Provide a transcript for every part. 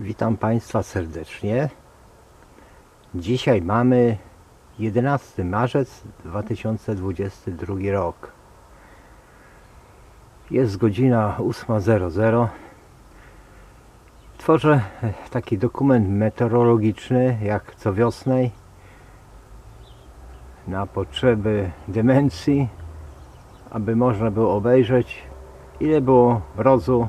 Witam Państwa serdecznie. Dzisiaj mamy 11 marzec 2022 rok. Jest godzina 8.00. Tworzę taki dokument meteorologiczny jak co wiosnej na potrzeby demencji, aby można było obejrzeć ile było mrozu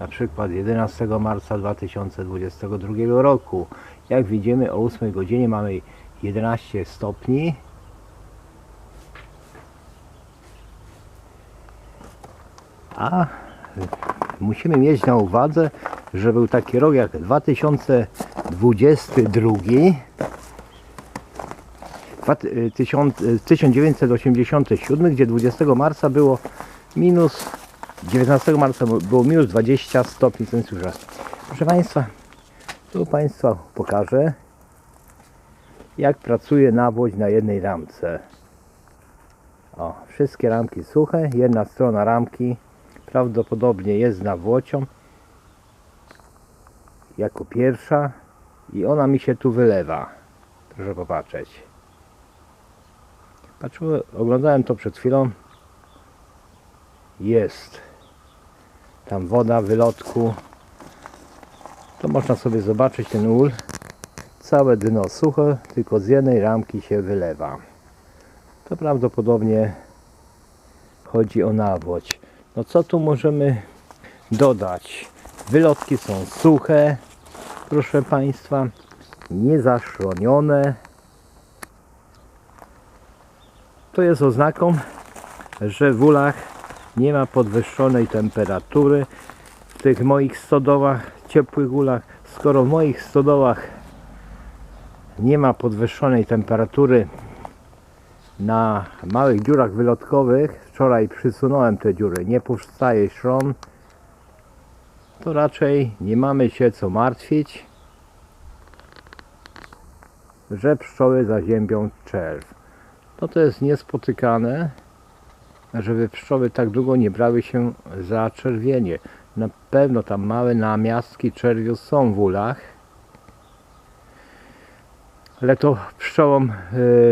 na przykład 11 marca 2022 roku. Jak widzimy o 8 godzinie mamy 11 stopni. A musimy mieć na uwadze, że był taki rok jak 2022 dwa- y, tysiąc- y, 1987, gdzie 20 marca było minus 19 marca było minus 20 stopni Celsjusza. Proszę Państwa, tu Państwa pokażę jak pracuje nawłoć na jednej ramce. O, wszystkie ramki suche, jedna strona ramki prawdopodobnie jest nawłocią jako pierwsza i ona mi się tu wylewa. Proszę popatrzeć. Patrzyłem, oglądałem to przed chwilą. Jest tam woda wylotku. To można sobie zobaczyć ten ul. Całe dno suche, tylko z jednej ramki się wylewa. To prawdopodobnie chodzi o nawłoć. No co tu możemy dodać? Wylotki są suche, proszę Państwa, niezaszronione. To jest oznaką, że w ulach nie ma podwyższonej temperatury w tych moich stodołach, ciepłych ulach. Skoro w moich stodołach nie ma podwyższonej temperatury na małych dziurach wylotkowych, wczoraj przysunąłem te dziury, nie powstaje szron, to raczej nie mamy się co martwić, że pszczoły zaziębią czerw. No to jest niespotykane żeby pszczoły tak długo nie brały się za czerwienie. Na pewno tam małe namiastki czerwiu są w ulach, ale to pszczołom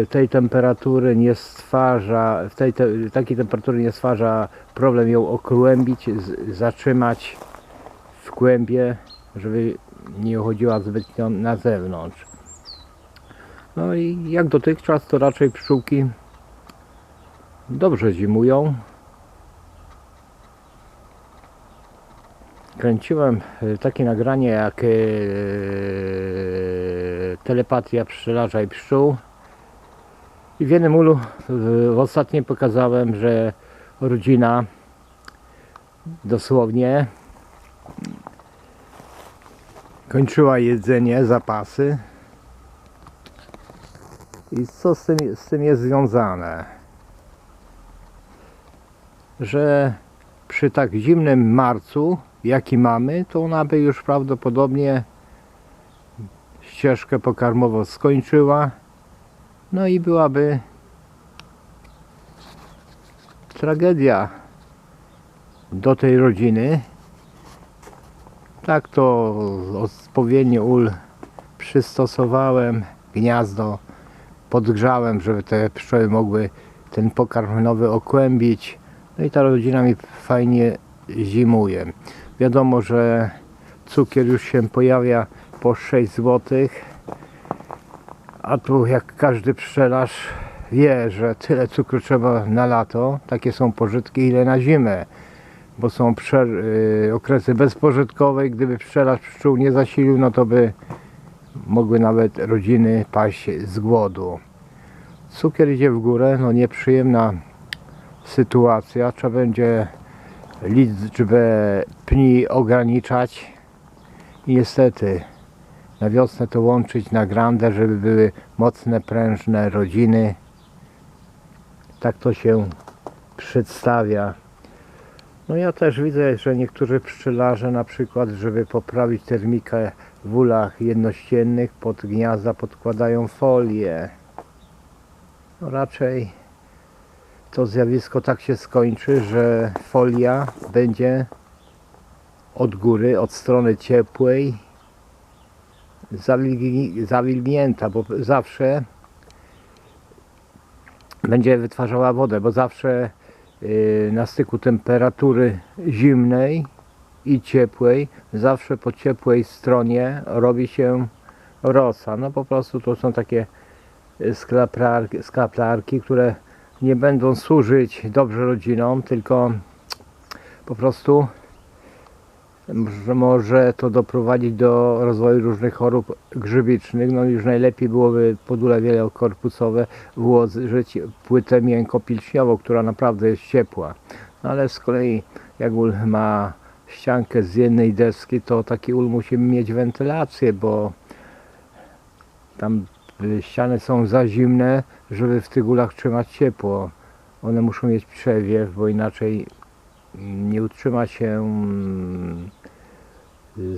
y, tej temperatury nie stwarza, tej te, takiej temperatury nie stwarza problem ją okłębić, z, zatrzymać w kłębie, żeby nie uchodziła zbytnio na zewnątrz. No i jak dotychczas to raczej pszczółki dobrze zimują. Kręciłem e, takie nagranie jak e, telepatia pszczelarza i pszczół. I w jednym ulu w, ostatnim pokazałem, że rodzina dosłownie kończyła jedzenie, zapasy. I co z tym, z tym jest związane? Że przy tak zimnym marcu, jaki mamy, to ona by już prawdopodobnie ścieżkę pokarmową skończyła. No i byłaby tragedia do tej rodziny. Tak to odpowiednio ul przystosowałem, gniazdo podgrzałem, żeby te pszczoły mogły ten pokarm nowy okłębić. No i ta rodzina mi fajnie zimuje. Wiadomo, że cukier już się pojawia po 6 zł. A tu jak każdy pszczelarz wie, że tyle cukru trzeba na lato, takie są pożytki ile na zimę. Bo są y, okresy bezpożytkowe, gdyby pszczelarz pszczół nie zasilił, no to by mogły nawet rodziny paść z głodu. Cukier idzie w górę, no nieprzyjemna sytuacja. Trzeba będzie liczbę pni ograniczać i niestety na wiosnę to łączyć na grandę, żeby były mocne, prężne rodziny. Tak to się przedstawia. No ja też widzę, że niektórzy pszczelarze na przykład, żeby poprawić termikę w ulach jednościennych pod gniazda podkładają folię. No raczej to zjawisko tak się skończy, że folia będzie od góry, od strony ciepłej zawilgnięta, bo zawsze będzie wytwarzała wodę, bo zawsze y, na styku temperatury zimnej i ciepłej, zawsze po ciepłej stronie robi się rosa. No po prostu to są takie y, sklaplarki, skaplarki, które nie będą służyć dobrze rodzinom, tylko po prostu że może to doprowadzić do rozwoju różnych chorób grzybicznych. No już najlepiej byłoby pod ule wielokorpusowe włożyć płytę miękkopilśniową, która naprawdę jest ciepła. No ale z kolei jak ul ma ściankę z jednej deski, to taki ul musi mieć wentylację, bo tam y, ściany są za zimne, żeby w tych ulach trzymać ciepło. One muszą mieć przewiew, bo inaczej nie utrzyma się mm,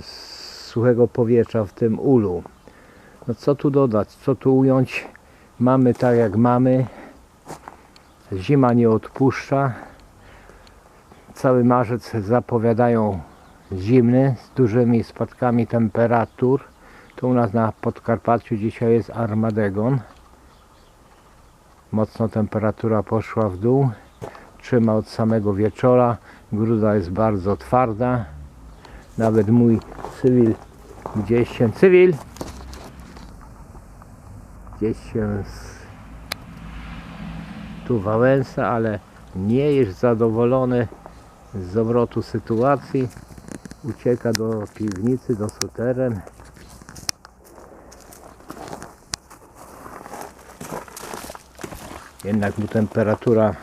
suchego powietrza w tym ulu. No co tu dodać, co tu ująć? Mamy tak jak mamy. Zima nie odpuszcza. Cały marzec zapowiadają zimny z dużymi spadkami temperatur. Tu u nas na Podkarpaciu dzisiaj jest Armageddon. Mocno temperatura poszła w dół. Trzyma od samego wieczora. Gruda jest bardzo twarda. Nawet mój cywil gdzieś się... Cywil! Gdzieś się z... tu Wałęsa, ale nie jest zadowolony z obrotu sytuacji. Ucieka do piwnicy, do suteren. Jednak mu temperatura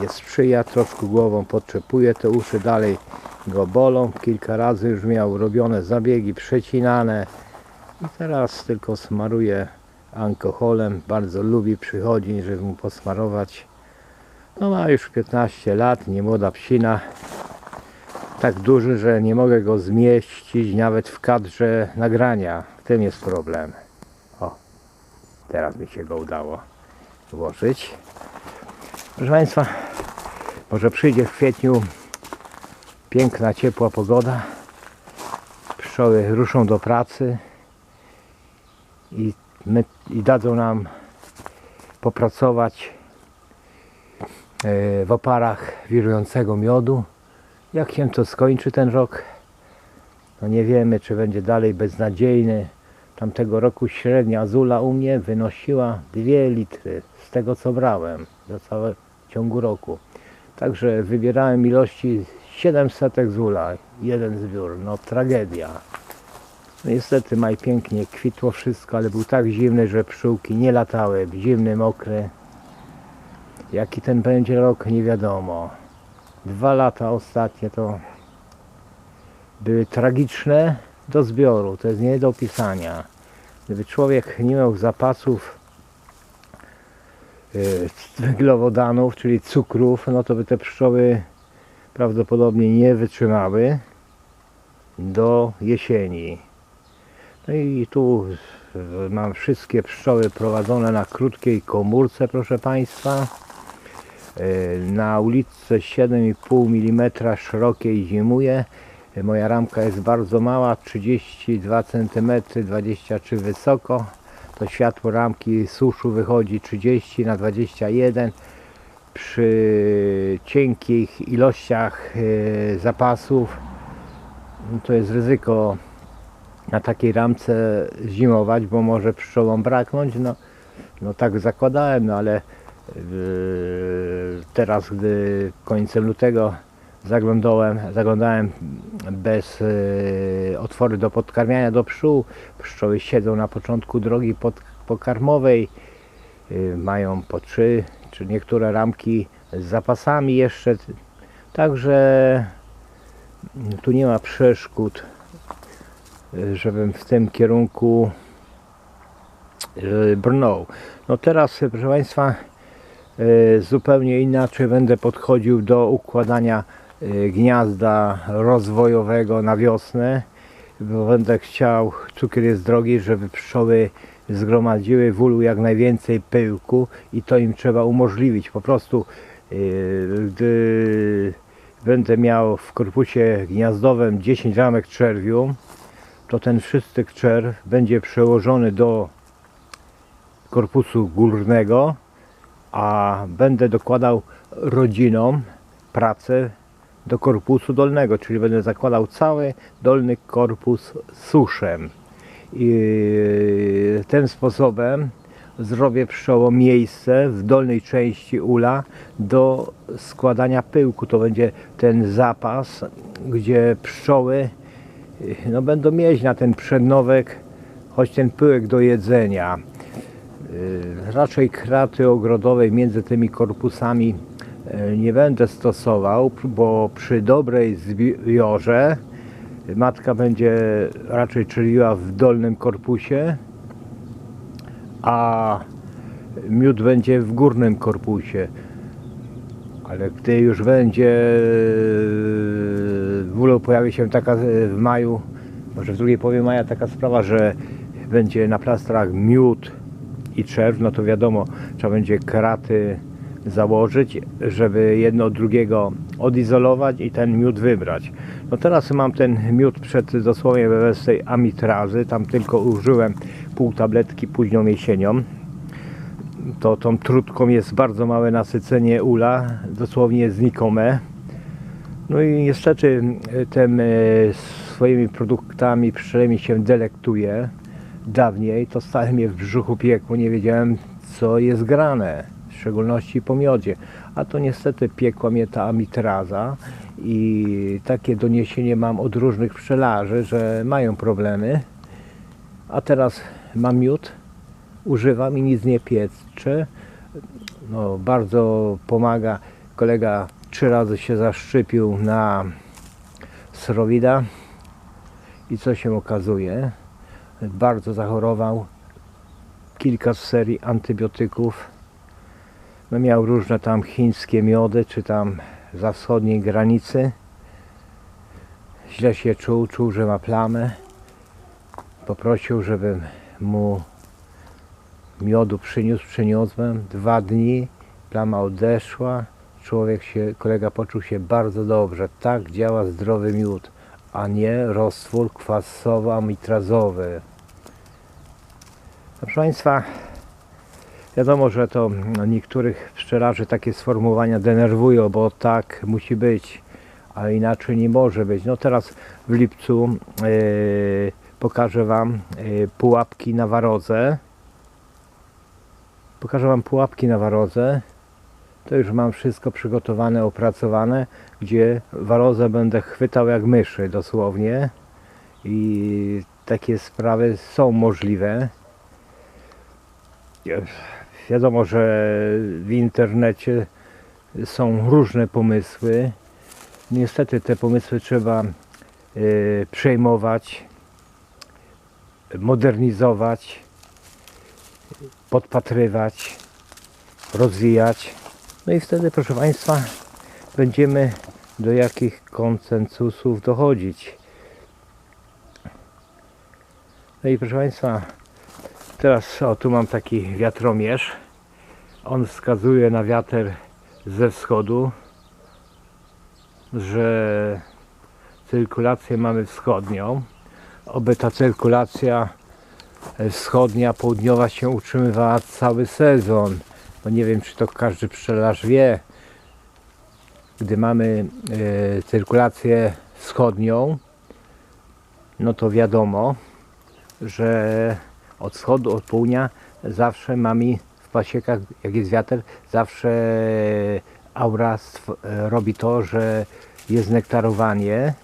nie sprzyja, troszkę głową podczepuje te uszy, dalej go bolą. Kilka razy już miał robione zabiegi, przecinane i teraz tylko smaruje alkoholem. Bardzo lubi przychodzić, żeby mu posmarować. No ma już 15 lat, nie młoda psina. Tak duży, że nie mogę go zmieścić nawet w kadrze nagrania. W tym jest problem. O, teraz mi się go udało włożyć. Proszę Państwa, może przyjdzie w kwietniu piękna, ciepła pogoda. Pszczoły ruszą do pracy i, my, i dadzą nam popracować e, w oparach wirującego miodu. Jak się to skończy ten rok, no nie wiemy, czy będzie dalej beznadziejny. Tamtego roku średnia azula u mnie wynosiła 2 litry tego co brałem za całe w ciągu roku. Także wybierałem ilości 700 zula, jeden zbiór, no tragedia. No niestety maj pięknie kwitło wszystko, ale był tak zimny, że pszczółki nie latały, zimny, mokry. Jaki ten będzie rok, nie wiadomo. Dwa lata ostatnie to były tragiczne do zbioru, to jest nie do opisania. Gdyby człowiek nie miał zapasów węglowodanów, czyli cukrów, no to by te pszczoły prawdopodobnie nie wytrzymały do jesieni. No i tu y, mam wszystkie pszczoły prowadzone na krótkiej komórce, proszę Państwa. Y, Na uliczce 7,5 mm szerokiej zimuje. Y, Moja ramka jest bardzo mała, 32 cm, 23 wysoko. To światło ramki suszu wychodzi 30 na 21 przy cienkich ilościach e, zapasów no to jest ryzyko na takiej ramce zimować, bo może pszczołom braknąć. No, no tak zakładałem, no ale e, teraz, gdy końcem lutego zaglądałem, zaglądałem bez e, otwory do podkarmiania do pszczół. Pszczoły siedzą na początku drogi pod, pokarmowej, e, mają po trzy czy niektóre ramki z zapasami jeszcze. Także tu nie ma przeszkód, y, żebym w tym kierunku y, brnął. No teraz, y, proszę Państwa, y, zupełnie inaczej będę podchodził do układania y, gniazda rozwojowego na wiosnę, bo będę chciał, cukier jest drogi, żeby pszczoły zgromadziły w ulu jak najwięcej pyłku i to im trzeba umożliwić. Po prostu yy, gdy będę miał w korpusie gniazdowym 10 ramek czerwiu, to ten wszystek czerw będzie przełożony do korpusu górnego, a będę dokładał rodzinom pracę do korpusu dolnego, czyli będę zakładał cały dolny korpus suszem. I tym sposobem zrobię pszczoło miejsce w dolnej części ula do składania pyłku. To będzie ten zapas, gdzie pszczoły no, będą mieć na ten przednowek choć ten pyłek do jedzenia. Raczej kraty ogrodowej między tymi korpusami nie będę stosował, bo przy dobrej zbiorze matka będzie raczej czyliła w dolnym korpusie, a miód będzie w górnym korpusie. Ale gdy już będzie w ulu pojawi się taka e, w maju, może w drugiej połowie maja taka sprawa, że będzie na plastrach miód i czerw, no to wiadomo, trzeba będzie kraty założyć, żeby jedno drugiego odizolować i ten miód wybrać. No teraz mam ten miód przed dosłownie bez tej amitrazy, tam tylko użyłem pół tabletki późną jesienią. To tą trutką jest bardzo małe nasycenie ula, dosłownie znikome. No i niestety e, tym e, swoimi produktami pszczelemi się delektuję. Dawniej to stale mnie w brzuchu piekło, nie wiedziałem co jest grane, szczególności po miodzie. A to niestety piekła mnie ta amitraza i takie doniesienie mam od różnych pszczelarzy, że mają problemy. A teraz mam miód, używam i nic nie pieszczy. No, bardzo pomaga. Kolega trzy razy się zaszczepił na srowida i co się okazuje? Bardzo zachorował. Kilka serii antybiotyków. No, miał różne tam chińskie miody, czy tam za wschodniej granicy. Źle się czuł, czuł, że ma plamę. Poprosił, żebym mu miodu przyniósł, przyniosłem. Dwa dni, plama odeszła. Człowiek się, kolega poczuł się bardzo dobrze. Tak działa zdrowy miód, a nie roztwór kwasowo-amitrazowy. Proszę Państwa, wiadomo, że to no, niektórych pszczelarzy takie sformułowania denerwują, bo tak musi być, a inaczej nie może być. No teraz w lipcu yy, pokażę Wam yy, pułapki na warodze. Pokażę Wam pułapki na warodze. To już mam wszystko przygotowane, opracowane, gdzie warozę będę chwytał jak myszy dosłownie. I takie sprawy są możliwe. Wiadomo, że w internecie są różne pomysły. Niestety te pomysły trzeba y, przejmować, modernizować, podpatrywać, rozwijać. No i wtedy, proszę Państwa, będziemy do jakich konsensusów dochodzić. No i proszę Państwa, teraz o tu mam taki wiatromierz. On wskazuje na wiatr ze wschodu, że cyrkulację mamy wschodnią. Oby ta cyrkulacja wschodnia, południowa się utrzymywała cały sezon. Bo nie wiem, czy to każdy pszczelarz wie. Gdy mamy e, cyrkulację wschodnią, no to wiadomo, że od wschodu, od południa zawsze mamy w pasiekach, jak jest wiatr, zawsze aura stw- e, robi to, że jest nektarowanie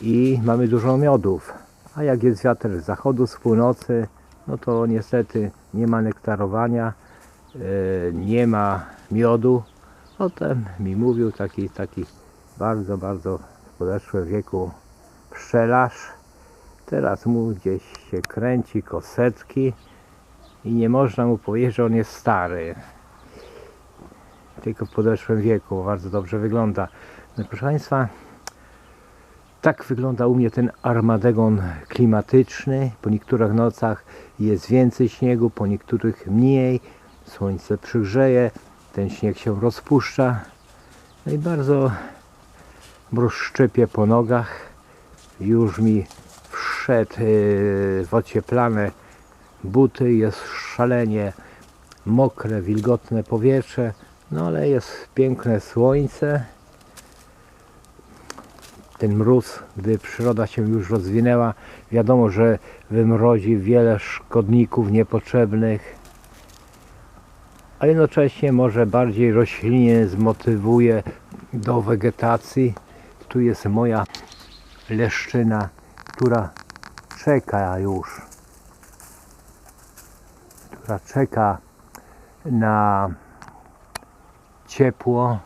i mamy dużo miodów. A jak jest wiatr z zachodu, z północy, no to niestety nie ma nektarowania, e, nie ma miodu. Potem mi mówił taki, taki bardzo, bardzo w podeszłym wieku pszczelarz. Teraz mu gdzieś się kręci koseczki i nie można mu powiedzieć, że on jest stary. Tylko w podeszłym wieku, bardzo dobrze wygląda. No, proszę Państwa, tak wygląda u mnie ten armadegon klimatyczny. Po niektórych nocach jest więcej śniegu, po niektórych mniej. Słońce przygrzeje, ten śnieg się rozpuszcza. No i bardzo mróz szczypie po nogach. Już mi wszedł yy, w ocieplane buty, jest szalenie mokre, wilgotne powietrze, no ale jest piękne słońce. Ten mróz, gdy przyroda się już rozwinęła, wiadomo, że wymrozi wiele szkodników niepotrzebnych, a jednocześnie może bardziej roślinie zmotywuje do wegetacji. Tu jest moja leszczyna, która czeka już, która czeka na ciepło,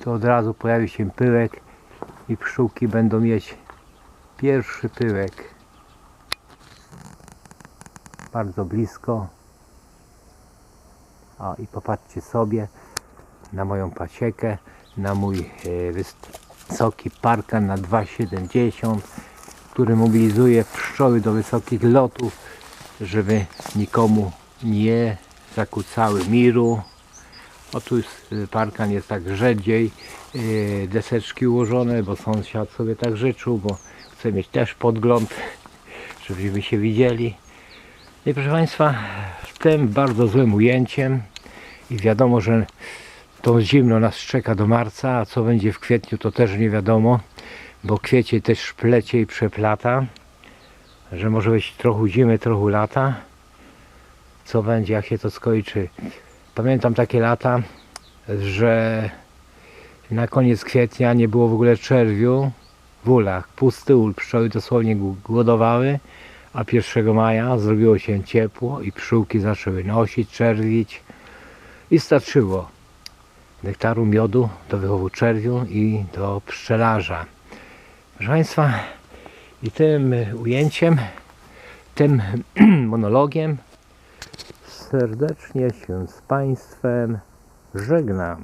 to od razu pojawi się pyłek i pszczółki będą mieć pierwszy pyłek. Bardzo blisko. O i popatrzcie sobie na moją pasiekę, na mój e, wysoki parkan na 2,70 który mobilizuje pszczoły do wysokich lotów, żeby nikomu nie zakłócały miru. O tu jest, y, parkan jest tak rzedziej, yy, deseczki ułożone, bo sąsiad sobie tak życzył, bo chce mieć też podgląd, żebyśmy się widzieli. I proszę Państwa, tym bardzo złym ujęciem i wiadomo, że to zimno nas czeka do marca, a co będzie w kwietniu to też nie wiadomo, bo kwiecień też plecie i przeplata, że może być trochę zimy, trochę lata. Co będzie, jak się to skończy. Pamiętam takie lata, że na koniec kwietnia nie było w ogóle czerwiu w ulach. Pusty ul, pszczoły dosłownie gł- głodowały, a 1 maja zrobiło się ciepło i pszczółki zaczęły nosić, czerwić i starczyło nektaru, miodu do wychowu czerwiu i do pszczelarza. Proszę Państwa, i tym ujęciem, tym monologiem serdecznie się z Państwem żegnam.